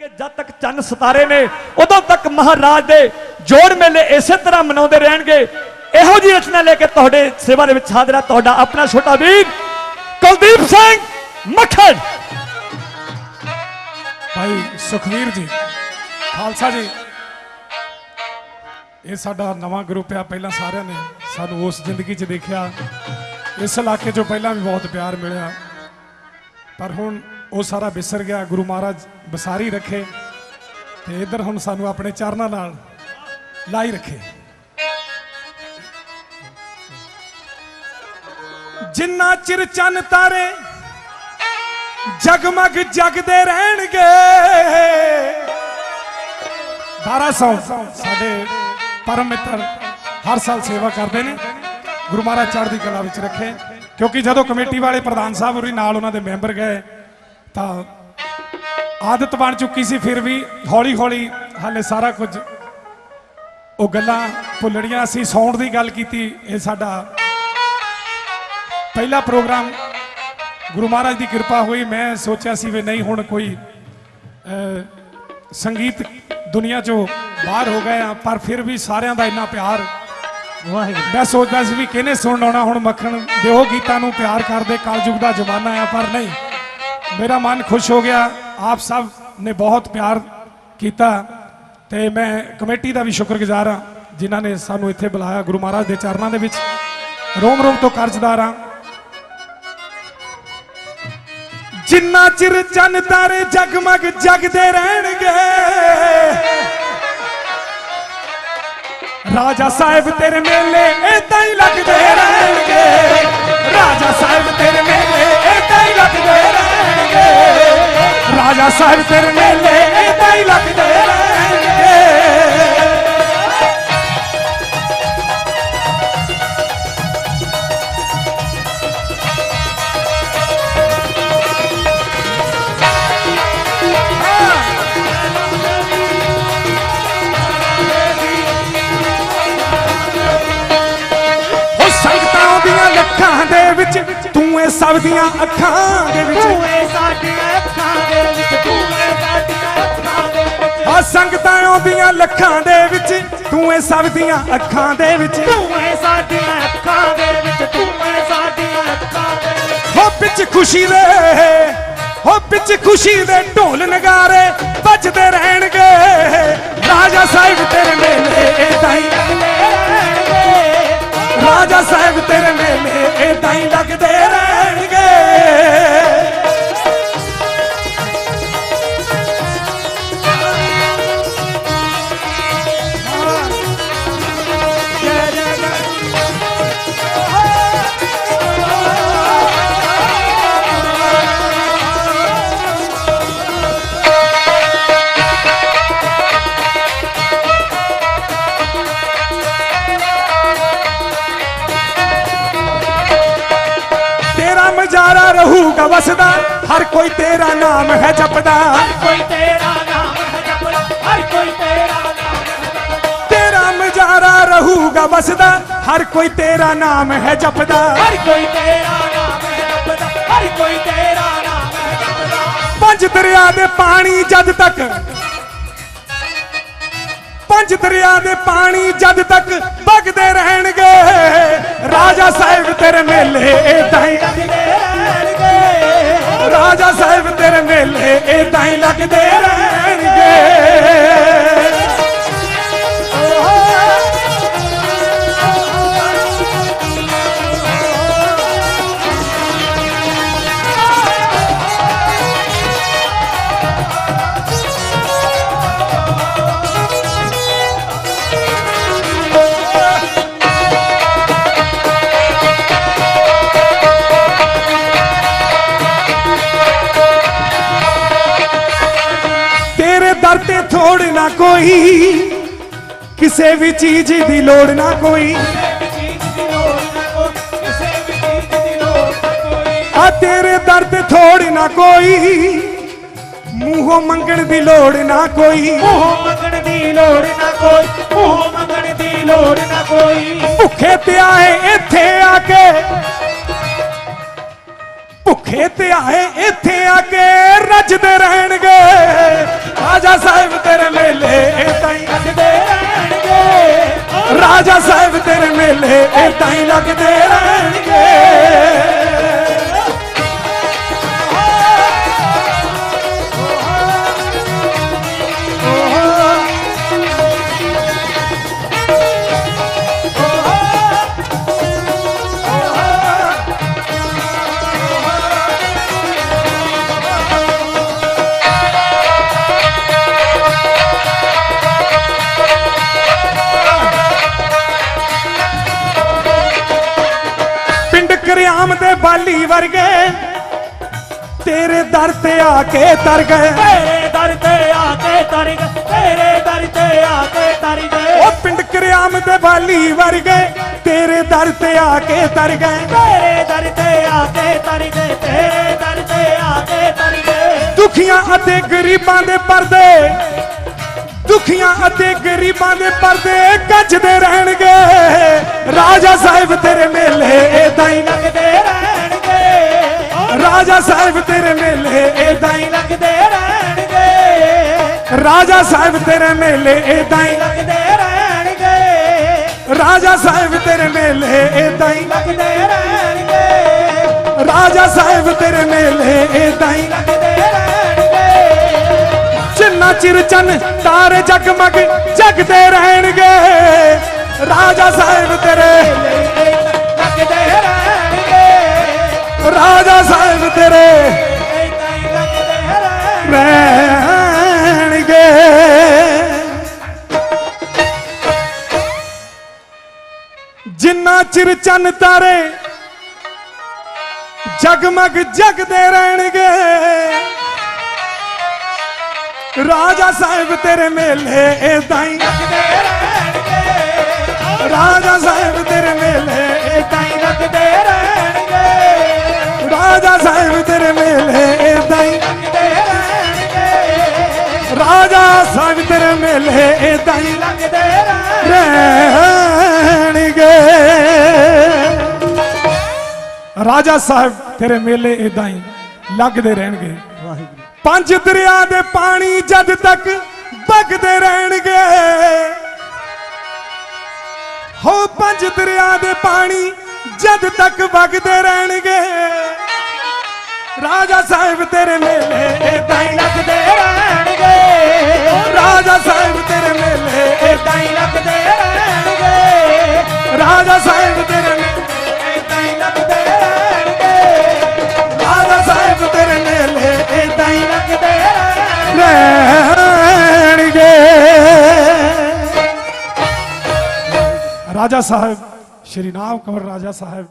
ਕਿ ਜਦ ਤੱਕ ਚੰਨ ਸਿਤਾਰੇ ਨੇ, ਉਦੋਂ ਤੱਕ ਮਹਾਰਾਜ ਦੇ ਜੋੜ ਮੇਲੇ ਇਸੇ ਤਰ੍ਹਾਂ ਮਨਾਉਂਦੇ ਰਹਿਣਗੇ। ਇਹੋ ਜੀ ਰਚਨਾ ਲੈ ਕੇ ਤੁਹਾਡੇ ਸੇਵਾ ਦੇ ਵਿੱਚ ਹਾਜ਼ਰ ਹੈ ਤੁਹਾਡਾ ਆਪਣਾ ਛੋਟਾ ਵੀਰ, ਕੁਲਦੀਪ ਸਿੰਘ ਮੱਖਣ। ਭਾਈ ਸੁਖਵੀਰ ਜੀ, ਖਾਲਸਾ ਜੀ, ਇਹ ਸਾਡਾ ਨਵਾਂ ਗਰੁੱਪ ਆ, ਪਹਿਲਾਂ ਸਾਰਿਆਂ ਨੇ ਸਾਨੂੰ ਉਸ ਜ਼ਿੰਦਗੀ 'ਚ ਦੇਖਿਆ। ਇਸ ਇਲਾਕੇ 'ਚੋਂ ਪਹਿਲਾਂ ਵੀ ਬਹੁਤ ਪਿਆਰ ਮਿਲਿਆ। ਪਰ ਹੁਣ ਉਹ ਸਾਰਾ ਵਿਸਰ ਗਿਆ, ਗੁਰੂ ਮਹਾਰਾਜ ਬਸਾਰੀ ਰੱਖੇ ਤੇ ਇੱਧਰ ਹੁਣ ਸਾਨੂੰ ਆਪਣੇ ਚਰਨਾਂ ਨਾਲ ਲਾਈ ਰੱਖੇ। ਜਿੰਨਾ ਚਿਰ ਚੰਨ ਤਾਰੇ ਜਗਮਗ ਜਗਦੇ ਰਹਿਣਗੇ 1200 ਸਾਡੇ ਪਰਮ ਮਿੱਤਰ ਹਰ ਸਾਲ ਸੇਵਾ ਕਰਦੇ ਨੇ, ਗੁਰੂ ਮਹਾਰਾਜ ਚੜ੍ਹਦੀ ਕਲਾ ਵਿੱਚ ਰੱਖੇ, ਕਿਉਂਕਿ ਜਦੋਂ ਕਮੇਟੀ ਵਾਲੇ ਪ੍ਰਧਾਨ ਸਾਹਿਬ ਹੋਰੀ ਨਾਲ ਉਹਨਾਂ ਦੇ ਮੈਂਬਰ ਗਏ ਤਾਂ ਆਦਤ ਬਣ ਚੁੱਕੀ ਸੀ ਫਿਰ ਵੀ ਹੌਲੀ ਹੌਲੀ ਹਾਲੇ ਸਾਰਾ ਕੁਝ। ਉਹ ਗੱਲਾਂ ਭੁੱਲਣੀਆਂ ਸੀ ਸੌਣ ਦੀ ਗੱਲ ਕੀਤੀ ਇਹ ਸਾਡਾ ਪਹਿਲਾ ਪ੍ਰੋਗਰਾਮ। ਗੁਰੂ ਮਹਾਰਾਜ ਦੀ ਕਿਰਪਾ ਹੋਈ ਮੈਂ ਸੋਚਿਆ ਸੀ ਵੀ ਨਹੀਂ ਹੁਣ ਕੋਈ ਸੰਗੀਤ ਦੁਨੀਆ ਚੋਂ ਬਾਹਰ ਹੋ ਗਏ ਆ ਪਰ ਫਿਰ ਵੀ ਸਾਰਿਆਂ ਦਾ ਇੰਨਾ ਪਿਆਰ। ਵਾਹਿਗੁਰੂ। ਮੈਂ ਸੋਚਦਾ ਸੀ ਵੀ ਕਿਹਨੇ ਸੁਣਨ ਆਉਣਾ ਹੁਣ ਮੱਖਣ ਦਿਓ ਗੀਤਾਂ ਨੂੰ ਪਿਆਰ ਕਰਦੇ ਕਲਯੁਗ ਦਾ ਜ਼ਮਾਨਾ ਆ ਪਰ ਨਹੀਂ। ਮੇਰਾ ਮਨ ਖੁਸ਼ ਹੋ ਗਿਆ। ਆਪ ਸਭ ਨੇ ਬਹੁਤ ਪਿਆਰ ਕੀਤਾ ਤੇ ਮੈਂ ਕਮੇਟੀ ਦਾ ਵੀ ਸ਼ੁਕਰਗੁਜ਼ਾਰ ਹਾਂ, ਜਿਨ੍ਹਾਂ ਨੇ ਸਾਨੂੰ ਇੱਥੇ ਬੁਲਾਇਆ ਗੁਰੂ ਮਹਾਰਾਜ ਦੇ ਚਰਨਾਂ ਦੇ ਵਿੱਚ। ਰੋਮ ਰੋਮ ਤੋਂ ਕਰਜ਼ਦਾਰ ਹਾਂ। ਜਿੰਨਾ ਚਿਰ ਚੰਨ ਤਾਰੇ ਜਗਮਗ ਜਗਦੇ ਰਹਿਣਗੇ। ਰਾਜਾ ਸਾਹਿਬ ਤੇਰੇ ਮੇਲੇ ਏਦਾਂ ਹੀ ਲੱਗਦੇ ਰਹਿਣਗੇ। ਰਾਜਾ ਸਾਹਿਬ ਤੇਰੇ ਮੇਲੇ ਸਾਹਿਬ ਤੇਰੇ ਮੇਲੇ ਏਦਾਂ ਹੀ ਲੱਗਦੇ ਉਹ ਸੰਗਤਾਂ ਦੀਆਂ ਲੱਖਾਂ ਦੇ ਵਿੱਚ ਤੂੰ ਇਹ ਸਭ ਦੀਆਂ ਅੱਖਾਂ ਦੇ ਵਿੱਚ ਸਾਡੀਆਂ ਅੱਖਾਂ ਦੇ ਵਿੱਚ ਤੂੰ ਏ ਸਾਡੀਆਂ ਅੱਖਾਂ ਦੇ ਵਿੱਚ। ਆ ਸੰਗਤਾਂ ਆਉਂਦੀਆਂ ਲੱਖਾਂ ਦੇ ਵਿੱਚ ਤੂੰ ਇਹ ਸਭ ਦੀਆਂ ਅੱਖਾਂ ਦੇ ਵਿੱਚ। ਤੂੰ ਏ ਸਾਡੀਆਂ ਅੱਖਾਂ ਦੇ ਵਿੱਚ ਤੂੰ ਏ ਸਾਡੀਆਂ ਅੱਖਾਂ ਦੇ ਵਿੱਚ। ਹੋ ਵਿੱਚ ਖੁਸ਼ੀ ਦੇ ਹੋ ਵਿੱਚ ਖੁਸ਼ੀ ਦੇ ਢੋਲ ਨਗਾਰੇ ਵੱਜਦੇ ਰਹਿਣਗੇ। ਰਾਜਾ ਸਾਹਿਬ ਤੇਰੇ ਮੇਲੇ ਰਹਿਣਗੇ। ਰਾਜਾ ਸਾਹਿਬ ਤੇਰੇ ਮੇਲੇ ਹੀ ਲੱਗਦੇ ਰਹਿਣਗੇ। ਵਸਦਾ ਹਰ ਕੋਈ ਤੇਰਾ ਨਾਮ ਹੈ ਜਪਦਾ। ਹਰ ਕੋਈ ਤੇਰਾ ਨਾਮ ਹੈ ਜਪਦਾ ਹਰ ਕੋਈ ਤੇਰਾ ਨਾਮ ਹੈ ਤੇਰਾ ਮਜ਼ਾਰਾ ਰਹੂਗਾ ਵਸਦਾ ਹਰ ਕੋਈ ਤੇਰਾ ਨਾਮ ਹੈ ਜਪਦਾ। ਹਰ ਕੋਈ ਤੇਰਾ ਨਾਮ ਹੈ ਜਪਦਾ ਹਰ ਕੋਈ ਤੇਰਾ ਨਾਮ ਹੈ ਜਪਦਾ। ਪੰਜ ਦਰਿਆ ਦੇ ਪਾਣੀ ਜਦ ਤੱਕ ਪੰਜ ਦਰਿਆ ਦੇ ਪਾਣੀ ਜਦ ਤੱਕ ਵਗਦੇ ਰਹਿਣਗੇ ਰਾਜਾ ਸਾਹਿਬ ਤੇਰੇ ਮੇਲੇ ਏਦਾਂ ਹੀ ਰਾਜਾ ਸਾਹਿਬ ਤੇਰੇ ਮੇਲੇ ਏਦਾਂ ਹੀ ਲੱਗਦੇ ਰਹਿਣਗੇ। ਕੋਈ, ਕਿਸੇ ਵੀ ਚੀਜ਼ ਦੀ ਲੋੜ ਨਾ ਕੋਈ। ਆ ਤੇਰੇ ਦਰਦ ਥੋੜ ਨਾ ਕੋਈ, ਮੂੰਹੋਂ ਮੰਗਣ ਦੀ ਲੋੜ ਨਾ ਕੋਈ। ਮੂੰਹ ਏਦਾਂ ਹੀ ਲੱਗਦੇ ਦੇ ਬਾਲੀ ਵਰਗੇ ਤੇਰੇ ਦਰ ਤੇ ਆ ਕੇ ਤਰ ਗਏ। ਤੇਰੇ ਦਰ ਤੇ ਆ ਕੇ ਤਰ ਗਏ ਤੇਰੇ ਦਰ ਤੇ ਆ ਕੇ ਤਰ ਗਏ। ਉਹ ਪਿੰਡ ਕਰਿਆਮ ਦੇ ਬਾਲੀ ਵਰਗੇ ਤੇਰੇ ਦਰ ਤੇ ਆ ਕੇ ਤਰ ਗਏ। ਤੇਰੇ ਦਰ ਤੇ ਆ ਕੇ ਤਰ ਗਏ ਤੇਰੇ ਦਰ ਤੇ ਆ ਕੇ ਤਰ ਗਏ। ਦੁਖੀਆਂ ਅਤੇ ਗਰੀਬਾਂ ਦੇ ਪਰਦੇ ਦੁਖੀਆਂ ਅਤੇ ਗਰੀਬਾਂ ਦੇ ਪਰਦੇ ਗੱਜਦੇ ਰਹਿਣਗੇ। ਰਾਜਾ ਸਾਹਿਬ ਤੇਰੇ ਮੇਲੇ ਏਦਾਂ ਹੀ ਲੱਗਦੇ ਰਹਿਣਗੇ। ਰਾਜਾ ਸਾਹਿਬ ਤੇਰੇ ਮੇਲੇ ਏਦਾਂ ਹੀ ਲੱਗਦੇ ਰਹਿਣਗੇ। ਰਾਜਾ ਸਾਹਿਬ ਤੇਰੇ ਮੇਲੇ ਏਦਾਂ ਹੀ ਲੱਗਦੇ ਰਹਿਣਗੇ। ਜਿੰਨਾ ਚਿਰ ਚੰਨ ਤਾਰੇ ਜਗਮਗ ਜਗਦੇ ਰਹਿਣਗੇ, ਰਾਜਾ ਸਾਹਿਬ ਤੇਰੇ ਲੱਗਦੇ ਰਹਿਣਗੇ। ਰਾਜਾ ਸਾਹਿਬ ਤੇਰੇ ਚੰਨ ਤਾਰੇ ਜਗਮਗ ਜਗਦੇ ਰਹਿਣਗੇ। ਰਾਜਾ ਸਾਹਿਬ ਤੇਰੇ ਮੇਲੇ ਏਦਾਂ ਹੀ ਲੱਗਦੇ ਰਹਿਣਗੇ। ਰਾਜਾ ਸਾਹਿਬ ਤੇਰੇ ਮੇਲੇ ਏਦਾਂ ਹੀ ਲੱਗਦੇ ਰਹਿਣਗੇ। ਰਾਜਾ ਸਾਹਿਬ ਤੇਰੇ ਮੇਲੇ ਏਦਾਂ ਹੀ ਲੱਗਦੇ ਰਹਿਣਗੇ। ਰਾਜਾ ਸਾਹਿਬ ਤੇਰੇ ਮੇਲੇ ਏਦਾਂ ਹੀ ਲੱਗਦੇ ਰਹਿਣਗੇ। ਰਾਜਾ ਸਾਹਿਬ ਤੇਰੇ ਮੇਲੇ ਇਦਾਂ ਹੀ ਲੱਗਦੇ ਰਹਿਣਗੇ। ਪੰਜ ਦਰਿਆ ਦੇ ਪਾਣੀ ਜਦ ਤੱਕ ਵਗਦੇ ਰਹਿਣਗੇ। ਹੋ ਪੰਜ ਦਰਿਆ ਦੇ ਪਾਣੀ ਜਦ ਤੱਕ ਵਗਦੇ ਰਹਿਣਗੇ। ਰਾਜਾ ਸਾਹਿਬ ਤੇਰੇ ਮੇਲੇ ਇਦਾਂ ਹੀ ਰਾਜਾ ਸਾਹਿਬ ਸ਼੍ਰੀ ਨਾਮ ਕੌਰ ਰਾਜਾ ਸਾਹਿਬ।